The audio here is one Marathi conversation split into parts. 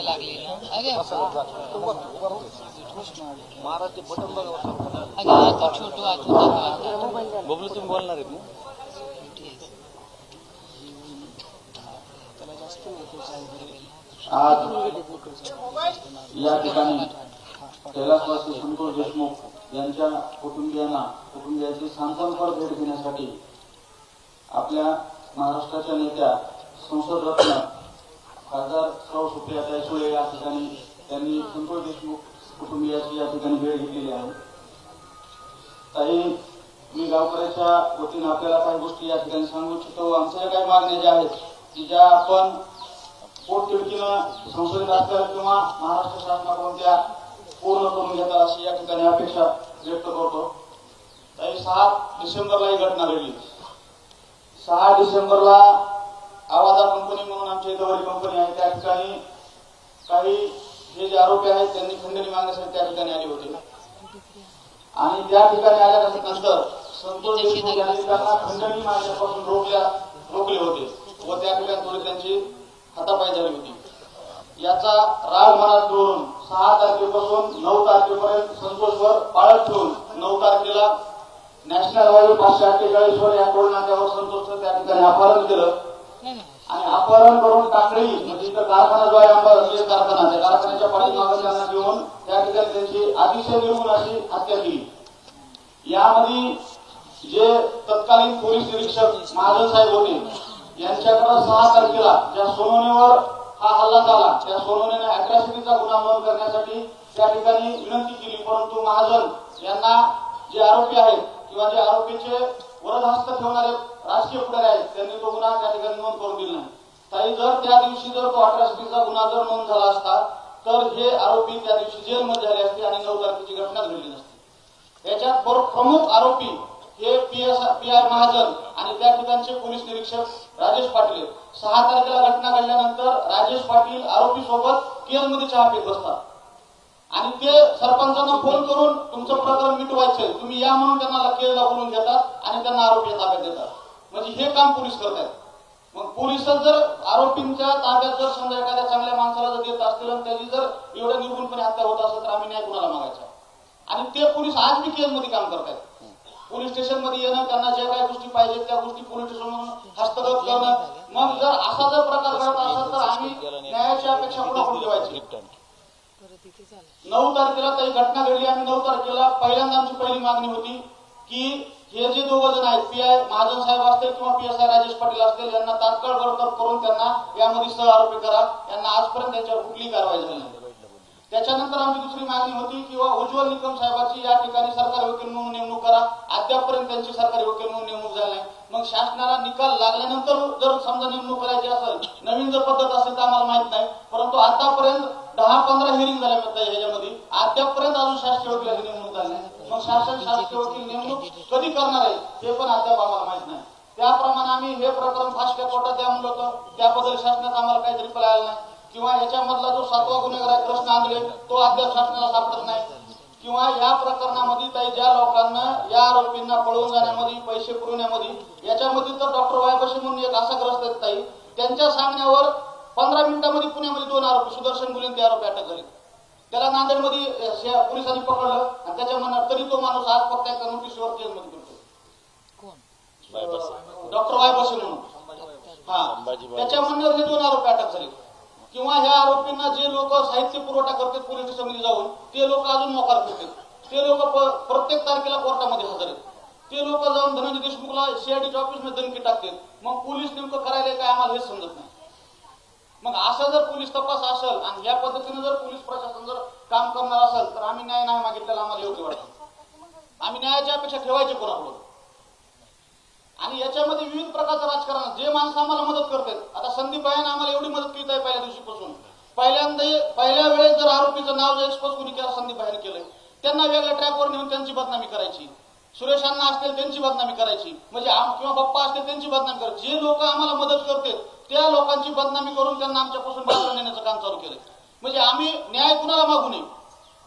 लागली ना अरे महाराज बटन बघा अगं आता छोटू आतून बबलू तुम्ही बोलणार आहेत ना आज या ठिकाणी कैलासवासी संतोष देशमुख यांच्या कुटुंबियांना कुटुंबियांची सांत्वनपर भेट घेण्यासाठी आपल्या महाराष्ट्राच्या नेत्या संसद रत्न खासदार सौ सुप्रियाताई सुळे या ठिकाणी त्यांनी संतोष देशमुख कुटुंबियाची या ठिकाणी वेळ घेतलेली आहे. ताई मी गावकऱ्याच्या वतीनं आपल्याला काही गोष्टी या ठिकाणी सांगू इच्छितो. आमच्या काही मागण्या ज्या आहेत की ज्या आपण पोटतिडकीनं संसदेत असल्या किंवा महाराष्ट्र शासनाकडून त्या पूर्ण करून घेतात अशी या ठिकाणी अपेक्षा व्यक्त करतो. ताई सहा डिसेंबरला ही घटना घडली. सहा डिसेंबरला आवाजा कंपनी म्हणून आमच्या इथं कंपनी आहे त्या ठिकाणी काही हे जे आरोपी आहेत त्यांनी खंडणी मागण्यासाठी त्या ठिकाणी आले होते आणि त्या ठिकाणी आल्यानंतर नंतर संतोष देशमुख यांनी त्यांना खंडणी मागण्यापासून रोखल्या रोखले होते व त्या ठिकाणी थोडी त्यांची हातापाय झाली होती. याचा राग मनात जोडून सहा तारखेपासून नऊ तारखेपर्यंत संतोषवर पाळत ठेवून नऊ तारखेला नॅशनल हायवे पाचशे अठ्ठेचाळीस वर या टोल नाक्यावर संतोषचं त्या ठिकाणी अपहरण केलं. आणि अपहरण करून टाकळी म्हणजे इथं कारखाना जो आहे अंबाजोगाई कारखाना त्या कारखान्याच्या पाठीमागे त्यांना घेऊन त्या ठिकाणी त्यांची अतिशय निर्मूल अशी हत्या केली. यामध्ये जे तत्कालीन पोलीस निरीक्षक महाजन साहेब होते यांच्याकडे सहा तारखेला ज्या सोनवणेवर हा हल्ला झाला त्या सोनवणेने अट्रॅसिटीचा गुन्हा नोंद करण्यासाठी त्या ठिकाणी विनंती केली. परंतु महाजन यांना जे आरोपी आहेत किंवा जे आरोपीचे वरद हस्त ठेवणारे राजकीय पुढारी आहेत. त्यांनी तो गुन्हा त्या ठिकाणी नोंद करून दिला नाही. ताई जर त्या दिवशी जर तो अठराशेचा गुन्हा जर नोंद झाला असता तर हे आरोपी त्या दिवशी जेलमध्ये झाले असते आणि नऊ तारखेची घटना घडली नसती. याच्यात प्रमुख आरोपी हे P S P R Mahajan आणि त्या ठिकाणचे पोलीस निरीक्षक राजेश पाटील सहा तारखेला घटना घडल्यानंतर राजेश पाटील आरोपी सोबत केलमध्ये चहा पीत बसतात. आणि ते सरपंचांना फोन करून तुमचं प्रकरण मिटवायचंय तुम्ही या म्हणून त्यांना केजला बोलून घेतात आणि त्यांना आरोपीच्या ताब्यात देतात. म्हणजे हे काम पोलीस करत आहेत. मग पोलीस जर आरोपींच्या ताब्यात जर समजा एखाद्या चांगल्या माणसाला जर देत असतील आणि त्याची जर एवढ्या निर्गुणपणे हत्या होत असेल तर आम्ही न्याय कुणाला मागायचा? आणि ते पोलीस आज बी केजमध्ये काम करतात पोलीस स्टेशनमध्ये येणं त्यांना ज्या काही गोष्टी पाहिजेत त्या गोष्टी पोलीस स्टेशन हस्तगत करणं. मग जर असा जर प्रकार घडत असेल तर आम्ही न्यायाची अपेक्षा पुढे पुढे ठेवायची. नऊ तारखेला काही घटना घडली आणि नऊ तारखेला पहिल्यांदा आमची पहिली मागणी होती की हे जे दोघ जण आहेत पी आय महाजन साहेब असतील किंवा P S I Rajesh Patil असतील यांना तात्काळ बडतर्फ करून त्यांना यामध्ये सह आरोपी करा. यांना आजपर्यंत त्यांच्यावर कुठलीही कारवाई झाली नाही. त्याच्यानंतर आमची दुसरी मागणी होती किंवा उज्ज्वल निकम साहेबाची या ठिकाणी सरकारी वकील म्हणून नेमणूक करा. अद्यापपर्यंत त्यांची सरकारी वकील म्हणून नेमणूक झाली नाही. मग शासनाला निकाल लागल्यानंतर जर समजा नेमणूक करायची असेल नवीन जर पद्धत असेल तर आम्हाला माहीत नाही. परंतु आतापर्यंत दहा पंधरा हिअरिंग झाल्या म्हणतात ह्याच्यामध्ये. अद्यापर्यंत अजून शासकीय वकिलाची नेमणूक झाली नाही. मग शासन शासकीय वकील नेमणूक कधी करणार आहे हे पण अद्याप आम्हाला माहीत नाही. त्याप्रमाणे आम्ही हे प्रकरण फास्ट कोर्टात द्या म्हणलं होतं. त्याबद्दल शासनात आम्हाला काहीतरी रिप्लाय नाही. किंवा याच्यामधला जो सातवा गुन्हेगार आहे कृष्ण आंधळे तो अद्याप शासनाला सापडत नाही. किंवा या प्रकरणामध्ये काही ज्या लोकांना या आरोपींना पळवून जाण्यामध्ये पैसे पुरवण्यामध्ये याच्यामध्ये तर डॉक्टर वायबशी म्हणून एक असा ग्रस्त आहेत ताई. त्यांच्या सांगण्यावर पंधरा मिनिटांमध्ये पुण्यामध्ये दोन आरोपी सुदर्शन गुलेन ते आरोपी अटक झाले. त्याला नांदेडमध्ये पोलिसांनी पकडलं आणि त्याच्या मनात तरी तो माणूस आज फक्त एका नोटीसवर जेलमध्ये फिरतो कोण? डॉक्टर वायबशी म्हणून. हा. त्याच्या म्हणण्यावर हे दोन आरोपी अटक झाले. किंवा ह्या आरोपींना जे लोक साहित्य पुरवठा करतात पोलीस स्टेशनमध्ये जाऊन ते लोक अजून मोकार करतात ते लोक प्रत्येक तारखेला कोर्टामध्ये हजर आहेत. ते लोक जाऊन धनंजय देशमुखला सीआयडीच्या ऑफिसमध्ये धमकी टाकतात. मग पोलीस नेमकं करायला काय आम्हाला हेच समजत नाही. मग असा जर पोलीस तपास असेल आणि या पद्धतीने जर पोलीस प्रशासन जर काम करणार असेल तर आम्ही न्याय नाही मागितलेला आम्हाला योग्य वाटतं आम्ही न्यायाची अपेक्षा ठेवायची कोणाकडून? आणि याच्यामध्ये विविध प्रकारचं राजकारण जे माणसं आम्हाला मदत करतात आता संदीप भाईने आम्हाला एवढी मदत केली आहे पहिल्या दिवशीपासून. पहिल्यांदा पहिल्या वेळेस जर आरोपीचं नाव जर एक्सपोज कोणी केलं संदीप भाईने केलंय त्यांना वेगळ्या ट्रॅकवर नेऊन त्यांची बदनामी करायची. सुरेशांना असतील त्यांची बदनामी करायची. म्हणजे किंवा पप्पा असतील त्यांची बदनामी करायची. जे लोक आम्हाला मदत करतात त्या लोकांची बदनामी करून त्यांना आमच्यापासून बाजूला नेण्याचं काम चालू केलंय. म्हणजे आम्ही न्याय कुणाला मागू नये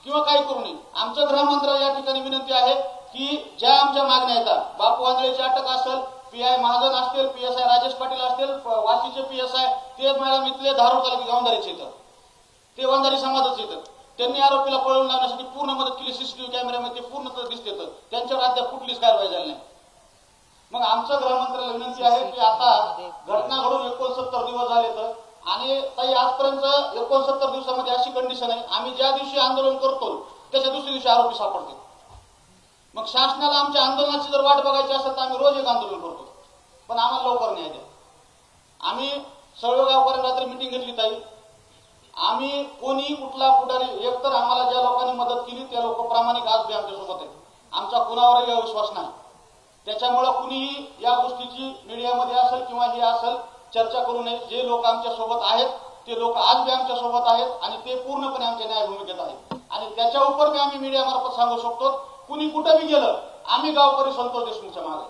किंवा काही करू नये आमचं गृहमंत्र्याला या ठिकाणी विनंती आहे की ज्या आमच्या मागण्या येतात बापू आंधळेची अटक असेल पी आय महाजन असतील P S I Rajesh Patil असतील वाशीचे पी एस आय ते मॅडम इथले धारूर तालुक्यात गावंदारीचे येतात. ते वंजारी समाजाचे येतात. त्यांनी आरोपीला पळवून लावण्यासाठी पूर्ण मदत केली सीसीटीव्ही कॅमेऱ्यामध्ये ते पूर्ण दिसते त्यांच्यावर अद्याप कुठलीच कारवाई झाली नाही. मग आमचं गृहमंत्र्याला विनंती आहे की आता घटना घडून एकोणसत्तर दिवस झाले तर. आणि ताई आजपर्यंत एकोणसत्तर दिवसामध्ये अशी कंडिशन आहे. आम्ही ज्या दिवशी आंदोलन करतो त्याच्या दुसऱ्या दिवशी आरोपी सापडते मग शासनाला आमच्या आंदोलनाची जर वाट बघायची असेल तर आम्ही रोज एक आंदोलन करतो. पण आम्हाला लवकर न्याय द्या. आम्ही सर्व गावकऱ्यांनी रात्री मिटिंग घेतली ताई. आम्ही कोणी कुठला पुढारी एकतर आम्हाला ज्या लोकांनी मदत केली त्या लोक प्रामाणिक आज बी आमच्यासोबत आहेत. आमचा कुणावरही अविश्वास नाही. त्याच्यामुळं कुणीही या गोष्टीची मीडियामध्ये असेल किंवा हे असेल चर्चा करू नये. जे लोक आमच्यासोबत आहेत ते लोक आज बी आमच्यासोबत आहेत आणि ते पूर्णपणे आमच्या न्याय भूमिकेत आहेत. आणि त्याच्या उपर बी आम्ही मीडियामार्फत सांगू शकतो कुणी कुठं बी गेलं आम्ही गावकरी संतोष देशमुखच्या मागे.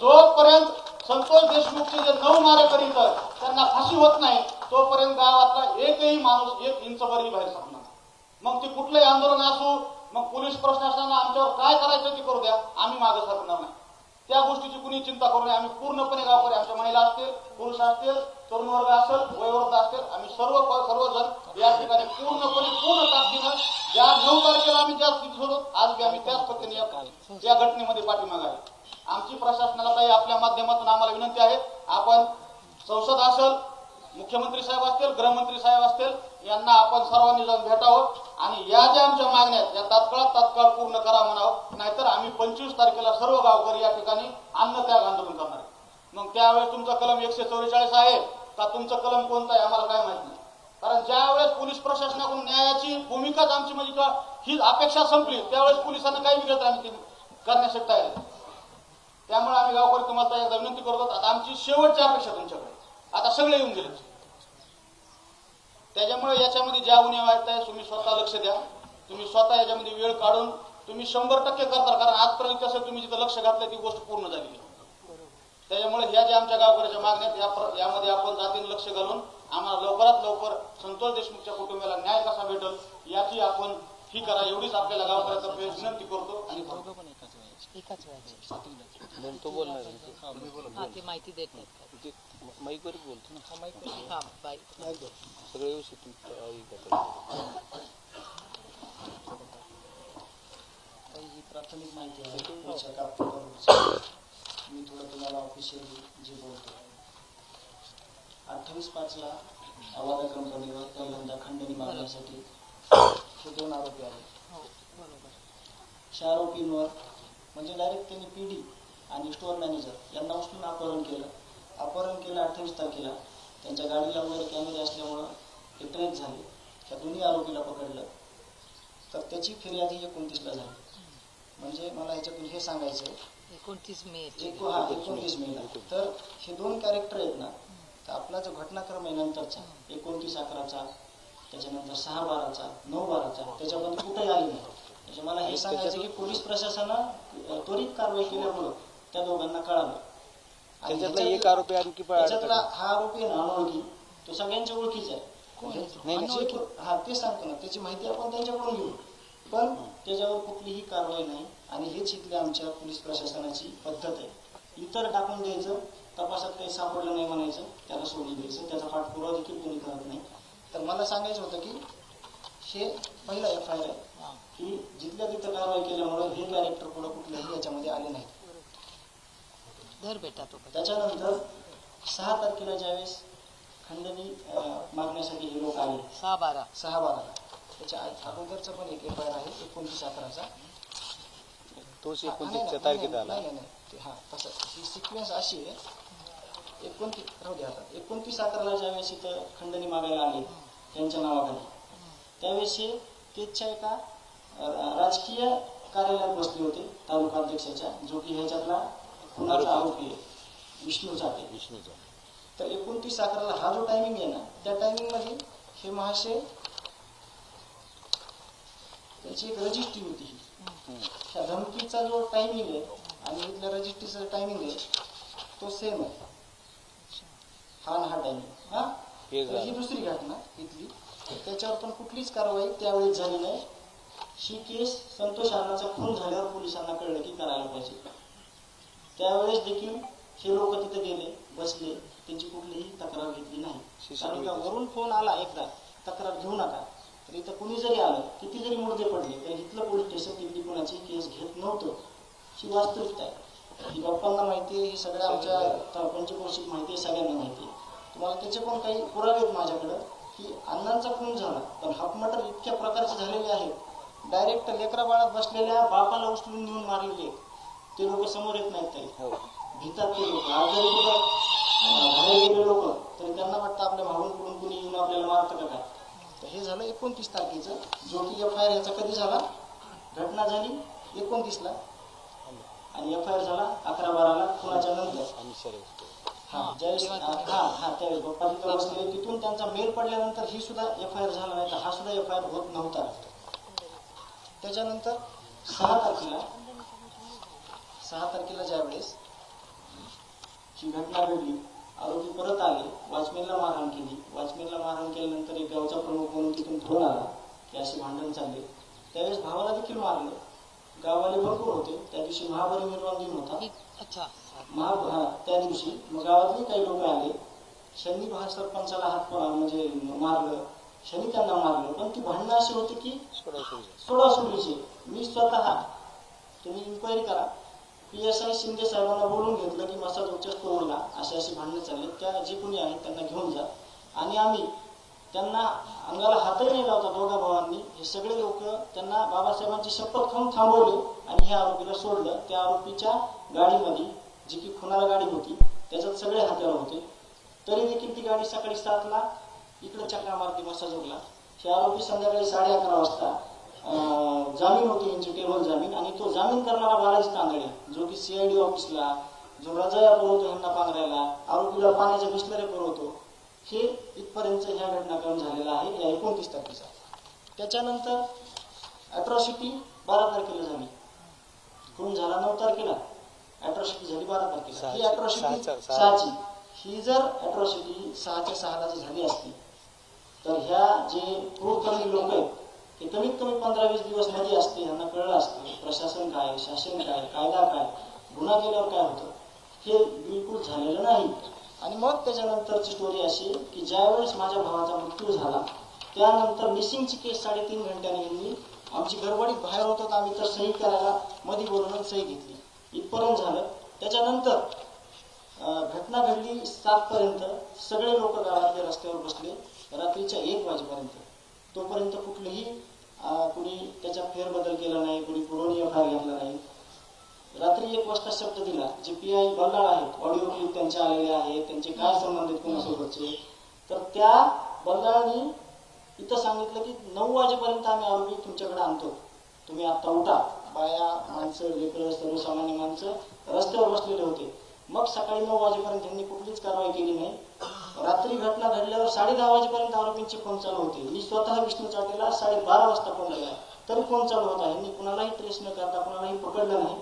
जोपर्यंत संतोष देशमुखचे जे नऊ मारेकरी तर त्यांना फाशी होत नाही तोपर्यंत गावातला एकही माणूस एक इंचभरही बाहेर सांगणार मग ते कुठलंही आंदोलन असू मग पोलीस प्रशासनाला आमच्यावर काय करायचं ते करू द्या आम्ही मागे सरकणार नाही. त्या गोष्टीची कुणी चिंता करू नये. आम्ही पूर्णपणे गावकरी आमच्या महिला असतील पुरुष असतील तरुण वर्ग असेल वयोवर्ग असतील आम्ही सर्व सर्वजण या ठिकाणी पूर्णपणे पूर्ण ताकदीनं ज्या नऊ तारखेला आम्ही ज्या स्थिती होतो आज आम्ही त्याच पद्धतीने या- घटनेमध्ये पाठिंबा आहे. आमची प्रशासनाला काही आपल्या माध्यमातून आम्हाला विनंती आहे. आपण संसद असेल मुख्यमंत्री साहेब असतील गृहमंत्री साहेब असतील यांना आपण सर्वांनी जाऊन भेटावं आणि या ज्या आमच्या मागण्या आहेत या तात्काळ तात्काळ पूर्ण करा म्हणावं. नाहीतर आम्ही पंचवीस तारखेला सर्व गावकरी या ठिकाणी अन्न त्याग आंदोलन करणार आहे. मग त्यावेळेस तुमचा कलम एकशे चौवेचाळीस आहे का तुमचं कलम कोणतं आहे आम्हाला काय माहीत नाही. कारण ज्यावेळेस पोलीस प्रशासनाकडून न्यायाची भूमिकाच आमची म्हणजे का ही अपेक्षा संपली त्यावेळेस पोलिसांना काही विगत आम्ही ते करण्यासाठी तयार आहे. त्यामुळे आम्ही गावकरी तुम्हाला एकदा विनंती करतो आता आमची शेवटची अपेक्षा तुमच्याकडे आता सगळे येऊन गेले. त्याच्यामुळे याच्यामध्ये ज्या उन्या वाटताय तुम्ही स्वतः लक्ष द्या तुम्ही स्वतः याच्यामध्ये वेळ काढून तुम्ही शंभर टक्के करता कारण आजपर्यंत कसं तुम्ही जिथं लक्ष घातलं ती गोष्ट पूर्ण झालेली त्याच्यामुळे ह्या ज्या आमच्या गावकऱ्याच्या मागण्या यामध्ये आपण जातीने लक्ष घालून आम्हाला लवकरात लवकर संतोष देशमुखच्या कुटुंबाला न्याय कसा भेटल याची आपण ही करा एवढीच आपल्याला गावकऱ्यातर्फे विनंती करतो आणि करतो. एकाच वेळेची म्हणून तो. बोलणार आहे. हा ते माहिती देत नाहीत. माईकवरच बोलतो ना. हा बाई. सगळं व्यवस्थित ही प्राथमिक माहिती आहे. कागदावरची. मी थोडं तुम्हाला ऑफिशियली जे बोलतो. अठ्ठावीस पाचला आवादा कंपनीवर पहिल्यांदा खंडणी मागण्यासाठी. हे दोन आरोपी आले हो बरोबर. आरोपींवर म्हणजे डायरेक्ट त्यांनी पीडी आणि स्टोअर मॅनेजर यांना उचलून अपहरण केलं. अपहरण केलं अठ्ठावीस तारखेला त्यांच्या गाडीला वगैरे कॅमेरे असल्यामुळं ते ट्रेस झाले. त्या दोन्ही आरोपीला पकडलं. तर त्याची फिर्याद ही एकोणतीसला झाली. म्हणजे मला ह्याच्यातून हे सांगायचं आहे एकोणतीस मे एक हा एकोणतीस मेला तर हे दोन कॅरेक्टर आहेत ना तर आपला जो घटनाक्रम आहे नंतरचा एकोणतीस अकराचा त्याच्यानंतर सहा बाराचा नऊ बाराचा त्याच्यामध्ये कुठेही आले नाही. म्हणजे मला हे सांगायचं की पोलीस प्रशासनानं अ, त्वरित कारवाई केल्यामुळं त्या दोघांना कळालं. आणि त्याच्यातला एक आरोपी आणखी त्याच्यातला. हा आरोपी आहे ना अनोळखी. तो सगळ्यांच्या ओळखीचा आहे. नाही, आणि जे- हा ते सांगतो ना त्याची माहिती आपण त्यांच्याकडून घेऊ. पण त्याच्यावर कुठलीही कारवाई नाही आणि हेच इथल्या आमच्या पोलीस प्रशासनाची पद्धत आहे. इतर टाकून द्यायचं तपासात काही सापडलं नाही म्हणायचं त्याला सोडून द्यायचं त्याचा पाठपुरावा देखील कोणी करत नाही. तर मला सांगायचं होतं की हे पहिला एफ आय आर आहे. की जिथल्या तिथं कारवाई केल्यामुळे हे कॅरेक्टर पुढे कुठल्याही याच्यामध्ये आले तो त्याच्यानंतर सहा तारखेला ज्यावेळेस खंडणी मागण्यासाठी हे लोक आले. सहा बारा. सहा बाराला त्याच्या अगोदरचा पण एक एफ आय आर आहे एकोणतीस अकराचा. तोच एकोणतीसच्या नाही, नाही, तारखेत नाही, आला. नाही नाही, नाही. हा तसं. ही सिक्वेन्स अशी आहे. एकोणतीस राहू द्या आता. एकोणतीस अकराला ज्यावेळेस इथं खंडणी मागायला आले त्यांच्या नावाखाली. त्यावेळेस हे तेजच्या एका राजकीय कार्यालयात बसले होते तालुका अध्यक्षाच्या जो की ह्याच्यातला खुनाचा आरोपी. आहे विष्णू चाटे विष्णूचा तर एकोणतीस अकराला हा जो टायमिंग आहे ना त्या टायमिंगमध्ये हे महाशय त्याची एक रजिस्ट्री होती. ही त्या धमकीचा जो टायमिंग आहे आणि इथल्या रजिस्ट्रीचा टायमिंग आहे तो सेम आहे. हा हा टायमिंग हा? हे. दुसरी घटना इथली. त्याच्यावर पण कुठलीच कारवाई त्यावेळेस झाली नाही. ही केस संतोष अण्णाचा खून झाल्यावर पोलिसांना कळलं की करायला पाहिजे. त्यावेळेस देखील हे लोक तिथे गेले बसले. त्यांची कुठलीही तक्रार घेतली नाही. कारण का? वरून फोन आला एकदा तक्रार घेऊ नका. तर इथं कुणी जरी आलं किती जरी मुर्दे पडले तर इथलं पोलीस स्टेशन तिथली कोणाची केस घेत नव्हतं. ही वास्तविकता आहे. ही बाप्पांना माहिती आहे ही सगळ्या आमच्या पंचक्रोशीत माहिती आहे सगळ्यांना माहिती आहे. तुम्हाला त्याचे पण काही पुरावे आहेत माझ्याकडं की अण्णांचा खून झाला पण हाफमटर इतक्या प्रकारचे झालेले आहेत. डायरेक्ट लेकरा बाळात बसलेल्या बापाला उचलून नेऊन मारलेले. ते लोक समोर येत नाहीत काही हो. भीतात ते लोक आज जरी कुठं अं, बाहेर गेले लोक तरी त्यांना वाटतं आपल्या कुठून कुणी येऊन आपल्याला मारतं का काय? तर हे झालं एकोणतीस तारखेचं. जो की एफ आय आर याचा कधी झाला? घटना झाली एकोणतीसला. आणि एफ आय आर झाला अकरा बाराला खुनाच्या नंतर. हा ज्यावेळेस हा हा त्यावेळेस तिथून त्यांचा मेल पडल्यानंतर ही सुद्धा एफ आय आर झाला नाही तर हा सुद्धा एफ आय आर होत नव्हता. त्याच्यानंतर सहा तारखेला सहा तारखेला ज्यावेळेस ही घटना घडली आरोपी परत आले वॉचमॅनला मारहाण केली. वॉचमॅनला मारहाण केल्यानंतर एक गावचा प्रमुख म्हणून तिथून फोन आला. की असे भांडण चालले. त्यावेळेस भावाला देखील मारलं. गाववाले भरपूर होते. त्या दिवशी महापरिनिर्वाण दिन होता. ही- महा हा, त्या दिवशी मग गावातले काही लोक आले. शनी भा सरपंचाला हात म्हणजे मारलं. शनी त्यांना मारलं पण ती भांडणं अशी होती की सोडासोडी सोडासोडीची मी स्वतः तुम्ही इन्क्वायरी करा. पी एस आय शिंदे साहेबांना बोलून घेतलं की मसाज उच्च तोडला अशी अशी भांडणं चालली. त्या जे कोणी आहेत त्यांना घेऊन जा. आणि आम्ही त्यांना अंगाला हातही नाही लावता दोघा भावांनी. हे सगळे लोक त्यांना बाबासाहेबांची शपथ खाऊन थांबवले आणि ह्या आरोपीला सोडलं. त्या आरोपीच्या गाडीमध्ये जी की खुनाला गाडी होती त्याच्यात सगळे हत्यार होते. तरी देखील ती गाडी सकाळी सातला इकडे चक्रा मारती मसाजोगला हे आरोपी संध्याकाळी साडे अकरा वाजता जामीन होती यांची टेबल जामीन. आणि तो जामीन करणारा बालाजी तांदळे जो की सीआयडी ऑफिसला जो रजाया पुरवतो ह्यांना पांघरायला आरोपीला पाण्याच्या बिस्लऱ्या पुरवतो हे इथपर्यंत ह्या घटनाक्रम झालेला आहे या एकोणतीस तारखेचा. त्याच्यानंतर अट्रॉसिटी बारा तारखेला झाली. खून झाला? नऊ तारखेला. अट्रॉसिटी झाली बारा तारखेला. ही अट्रॉसिटी सहाची. ही जर अट्रॉसिटी सहाच्या सहाला जर झाली असती तर ह्या जे क्रूरकर्मी लोक आहेत हे कमीत कमी पंधरा वीस दिवसमध्ये असते ह्यांना कळलं असतं प्रशासन काय शासन काय कायदा काय गुन्हा केल्यावर काय होतं? हे बिलकुल झालेलं नाही. आणि मग त्याच्यानंतरची स्टोरी अशी की ज्यावेळेस माझ्या भावाचा मृत्यू झाला त्यानंतर मिसिंगची केस साडेतीन घंट्याने मी आमची गडबडीत बाहेर होतो तर आम्ही तर सही करायला मधी बोलून सही घेतली. इथपर्यंत झालं. त्याच्यानंतर घटना घडली सातपर्यंत सगळे लोक गावातले रस्त्यावर बसले. रात्रीच्या एक वाजेपर्यंत. तोपर्यंत कुठलेही कुणी त्याचा फेरबदल केला नाही कुणी पुरवणी व्यवहार घेतला नाही. रात्री एक वाजता शब्द दिला. जे पी आय बल्लाळ आहेत ऑडिओ क्लिप त्यांचे आलेले आहेत त्यांचे काय संबंधित कोणासोबतचे? तर त्या बल्लाळांनी इथं सांगितलं की नऊ वाजेपर्यंत आम्ही आरोपी तुमच्याकडे आणतो. तुम्ही आता उठा. बाया माणसं लेकर सर्वसामान्य माणसं रस्त्यावर बसलेले होते. मग सकाळी नऊ वाजेपर्यंत त्यांनी कुठलीच कारवाई केली नाही. रात्री घटना घडल्यावर साडे दहा वाजेपर्यंत आरोपींचे फोन चालू होते. मी स्वतः विष्णू चाटेला साडे बारा वाजता फोन लागला तरी फोन चालू होता. यांनी कुणालाही ट्रेस न करता कुणालाही पकडलं नाही.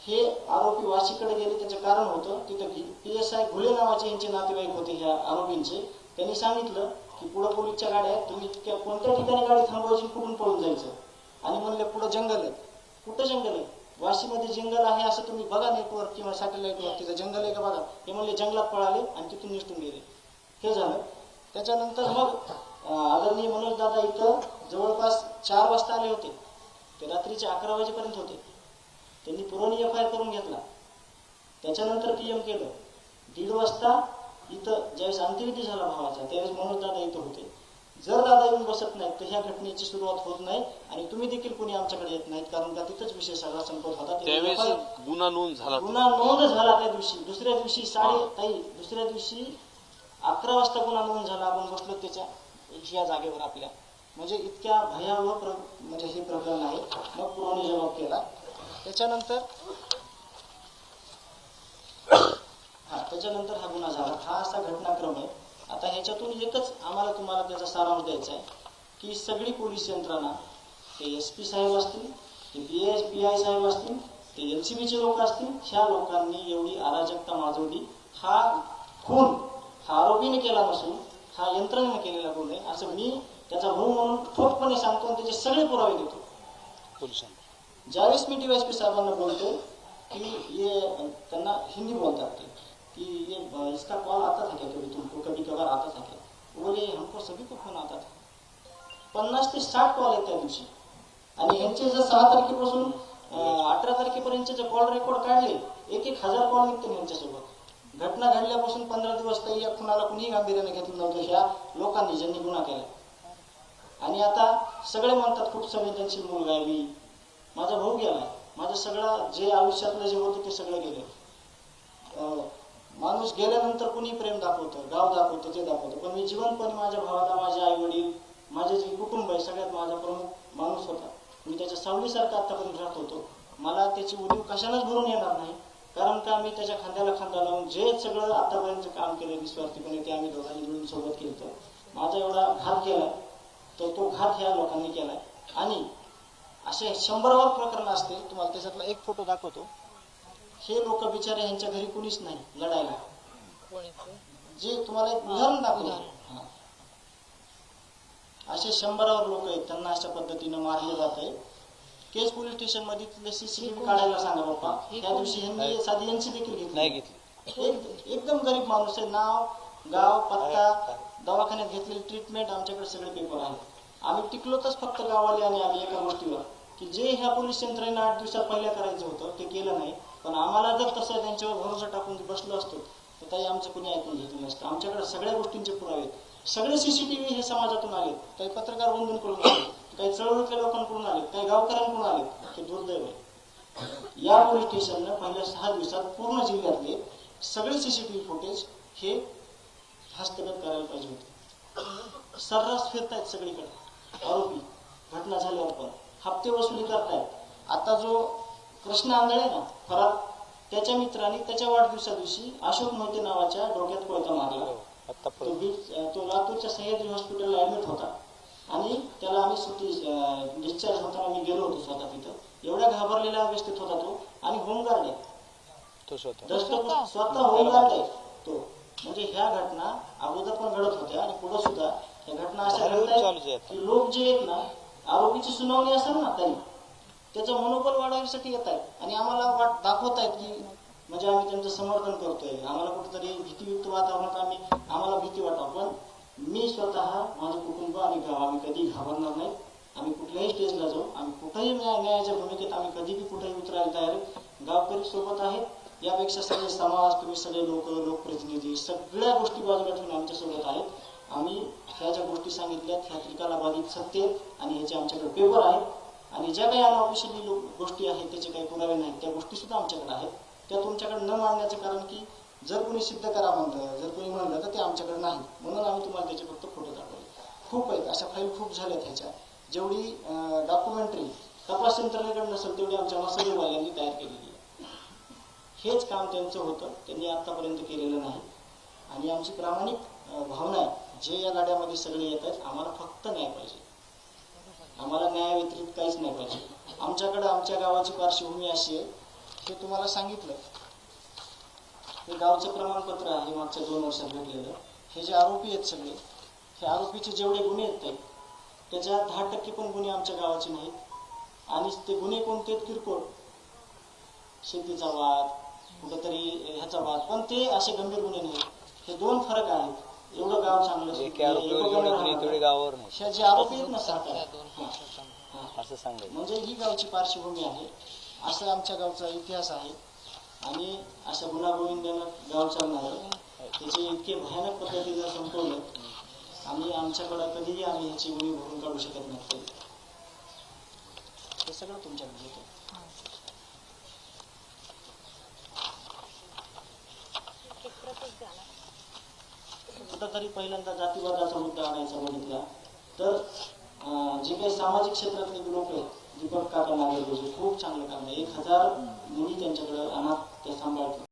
हे आरोपी वाशीकडे गेले त्याचं कारण होतं. तिथं की पी एस आय घुले नावाचे यांचे नातेवाईक होते ह्या आरोपींचे. त्यांनी सांगितलं की पुढं पोलीसच्या गाड्या आहेत. तुम्ही कोणत्या ठिकाणी गाडी थांबवायची कुठून पळून जायचं? आणि म्हणले पुढं जंगल आहे. कुठं जंगल आहे? वाशीमध्ये जंगल आहे असं तुम्ही बघा नेटवर्क किंवा सॅटेलाईटवर तिथं जंगल आहे का बघा? हे म्हणले जंगलात पळाले आणि तिथून निसटून गेले. हे झालं. त्याच्यानंतर मग आदरणीय मनोज दादा इथं जवळपास चार वाजता आले होते. ते रात्रीचे अकरा वाजेपर्यंत होते. त्यांनी पुरवणी एफ आय आर करून घेतला. त्याच्यानंतर पी एम केलं. दीड वाजता इथं ज्यावेळेस अंत्यविधी झाला भावाचा त्यावेळेस मनोज दादा इथं होते. जर दादा येऊन बसत नाहीत तर ह्या घटनेची सुरुवात होत नाही आणि तुम्ही देखील कोणी आमच्याकडे येत नाहीत कारण का तिथंच विषय सगळा संपत होता. गुन्हा नोंद झाला गुन्हा नोंद झाला त्या दिवशी. दुसऱ्या दिवशी साडे ताई दुसऱ्या दिवशी अकरा वाजता गुन्हा नोंद झाला. आपण बसलो त्याच्या या जागेवर आपल्या. म्हणजे इतक्या भयावह प्र म्हणजे हे प्रकरण आहे. मग पुरवणी जबाब केला. त्याच्यानंतर हा त्याच्यानंतर हा गुन्हा झाला. हा असा घटनाक्रम आहे. आता ह्याच्यातून एकच आम्हाला तुम्हाला त्याचा सारांश द्यायचा आहे की सगळी पोलीस यंत्रणा ते एस पी साहेब असतील ते पी एस पी आय साहेब असतील ते एल सी बीचे लोक असतील ह्या लोकांनी एवढी अराजकता माजवली. हा खून हा आरोपीने केला नसून हा यंत्रणेने केलेला गुन्हा आहे. असं मी त्याचा भाऊ म्हणून ठोकपणे सांगतो आणि त्याचे सगळे पुरावे देतो. ज्यावेळेस मी डीवायसपी साहेबांना बोलतो की त्यांना हिंदी बोलतात ते. कि ये इसका कॉल आता था क्या? कभी तुमको कभी कभार आता था क्या? बोले हमको सभी को फोन आता था। पन्नास ते साठ कॉल आहेत त्या दिवशी. आणि यांचे जर सहा तारखेपासून अठरा तारखेपर्यंतचे जे कॉल रेकॉर्ड काढले एक एक हजार कॉल निघते यांच्यासोबत. घटना घडल्यापासून पंधरा दिवस तरी या खुनाला कुणीही गांभीर्याने घेतलं नव्हतं. ह्या लोकांनी ज्यांनी गुन्हा केला. आणि आता सगळे म्हणतात खूप संवेदनशील मुलगा आहे मी. माझा भाऊ गेलाय. माझं सगळं जे आयुष्यातलं जे होतं ते सगळं गेलं. अं, माणूस गेल्यानंतर कुणी प्रेम दाखवतं? गाव दाखवतं ते दाखवतं. पण मी जीवनपणे माझ्या भावाला माझे आई वडील माझे जे कुटुंब आहे सगळ्यात माझा प्रमुख माणूस होता. मी त्याच्या सावलीसारखा आतापर्यंत राहत होतो. मला त्याची उडीव कशालाच भरून येणार नाही. कारण का? मी त्याच्या खांद्याला खांदा लावून जे सगळं आतापर्यंत काम केलं निस्वार्थीपणे ते आम्ही दोघांनी मिळून सोबत केलं माझा एवढा घात केला तर तो घात ह्या लोकांनी केलाय. आणि असे शंभरावर प्रकरण असतील तुम्हाला त्याच्यातला एक फोटो दाखवतो. हे लोक बिचारे यांच्या घरी कुणीच नाही लढायला. जे तुम्हाला एक उदाहरण दाखवलं. असे शंभरावर लोक आहेत त्यांना अशा पद्धतीनं मारले जात आहे केस पोलीस स्टेशनमध्ये तिथले सीसीटीव्ही काढायला सांगा बाप्पा. त्या दिवशी यांनी साधी यांची देखील घेतली. एकदम गरीब माणूस आहे. नाव गाव पत्ता दवाखान्यात घेतलेली ट्रीटमेंट आमच्याकडे सगळे पेपर आहेत. आम्ही टिकलोतच फक्त गाववाले आणि आम्ही एका गोष्टीवर. की जे ह्या पोलीस यंत्रणेनं आठ दिवसात पहिल्या करायचं होतं ते केलं नाही. पण आम्हाला जर तसं त्यांच्यावर भरोसा टाकून बसलो असतो तर काही आमचं कुणी ऐकून घेतलं नसतं आमच्याकडे सगळ्या गोष्टींचे पुरावे आहेत. सगळे सीसीटीव्ही हे समाजातून आलेत. काही पत्रकार बंधूंकडून आले काही चळवळीतल्या लोकांकडून आले काही गावकऱ्यांकडून आले हे दुर्दैव आहे. या पोलीस स्टेशननं पहिल्या सहा दिवसात पूर्ण जिल्ह्यातले सगळे सीसीटीव्ही फुटेज हे हस्तगत करायला पाहिजे होते. सर्रास फिरतायत सगळीकडे. आरोपी घटना झाल्यावर पण. हप्ते वसुली करतायत. आता जो कृष्ण आंधळे ना फरार त्याच्या मित्रांनी त्याच्या वाढदिवसा दिवशी अशोक मोहिते नावाच्या डोक्यात कोयता मारला. आता तो बीच तो लातूरच्या सह्याद्री हॉस्पिटलला ऍडमिट होता. आणि त्याला आम्ही सुट्टी डिस्चार्ज होताना मी गेलो होतो स्वतः तिथं. एवढ्या घाबरलेल्या अवस्थेत होता तो. आणि होमगार्ड आहे. तो स्वतः. होमगार्ड आहे तो. म्हणजे ह्या घटना अगोदर पण घडत होत्या आणि पुढे सुद्धा ह्या घटना अशा आता. की लोक जे आहेत ना आरोपीची सुनावणी असेल ना ताई त्याचं मनोबल वाढवण्यासाठी येत आहेत. आणि आम्हाला वाट दाखवत आहेत की म्हणजे आम्ही त्यांचं समर्थन करतोय. आम्हाला कुठेतरी भीतीयुक्त वातावरणात आम्ही आम्हाला भीती वाटावं. पण मी स्वतः माझं कुटुंब आणि गाव आम्ही कधी घाबरणार नाही. आम्ही कुठल्याही स्टेजला जाऊ. आम्ही कुठेही न्यायाच्या भूमिकेत आम्ही कधीही कुठेही उतरायला तयार आहे. गावकरी सोबत आहेत यापेक्षा सगळे समाज तुम्ही सगळे लोक लोकप्रतिनिधी सगळ्या गोष्टी बाजूला ठेवून आमच्यासोबत आहेत. आम्ही ह्या ज्या गोष्टी सांगितल्यात ह्या त्रिकाला बाधित सत्य आहेत आणि ह्याचे आमच्याकडे पेपर आहेत आणि ज्या काही अनऑफिशियली गोष्टी आहेत त्याचे काही पुरावे नाहीत त्या गोष्टी सुद्धा आमच्याकडे आहेत. त्या तुमच्याकडे न मांडण्याचं कारण की जर कोणी सिद्ध करा म्हणलं जर कोणी म्हणलं तर ते आमच्याकडे नाही. म्हणून आम्ही तुम्हाला त्याचे फक्त फोटो दाखवले. खूप आहेत अशा फाईल खूप झाल्यात ह्याच्या. जेवढी डॉक्युमेंटरी तपास यंत्रणेकडे नसेल तेवढी आमच्या मसालेवाल्यांनी तयार केलेली आहे. हेच काम त्यांचं होतं त्यांनी आतापर्यंत केलेलं नाही. आणि आमची प्रामाणिक भावना आहे. जे या गाड्यामध्ये सगळे येत आहेत आम्हाला फक्त न्याय पाहिजे. आम्हाला न्याय व्यतिरिक्त काहीच नाही पाहिजे. आमच्याकडे आमच्या गावाची पार्श्वभूमी अशी आहे हे तुम्हाला सांगितलं. हे गावचं प्रमाणपत्र आहे मागच्या दोन वर्षात भेटलेलं. हे जे आरोपी आहेत सगळे हे आरोपीचे जेवढे गुन्हे आहेत ते त्याच्या दहा टक्के पण गुन्हे आमच्या गावाचे नाहीत. आणि ते गुन्हे कोणते आहेत? किरकोळ. शेतीचा वाद कुठंतरी ह्याचा वाद. पण ते असे गंभीर गुन्हे नाहीत. हे दोन फरक आहेत. एवढं गाव चांगलं गुन्हे गावावर नाही. आरोपी आहेत ना सरकार. असं सांगायचं. म्हणजे ही गावची पार्श्वभूमी आहे. असं आमच्या गावचा इतिहास आहे. आणि असं गुणागोविंदानं गाव चालणार त्याचे इतके भयानक पद्धती जर संपवलं आणि आमच्याकडं कधीही आम्ही ह्याची गुणी भरून काढू शकत नसतो हे सगळं तुमच्याकडे येतं. कुठंतरी पहिल्यांदा जातीवादाचा मुद्दा आणायचा बघितला. तर अं, जे काही सामाजिक क्षेत्रातले लोक आहेत दीपक काका नागरगोजे खूप चांगलं काम आहे. एक हजार मुली त्यांच्याकडे अनाथ ते सांभाळतात.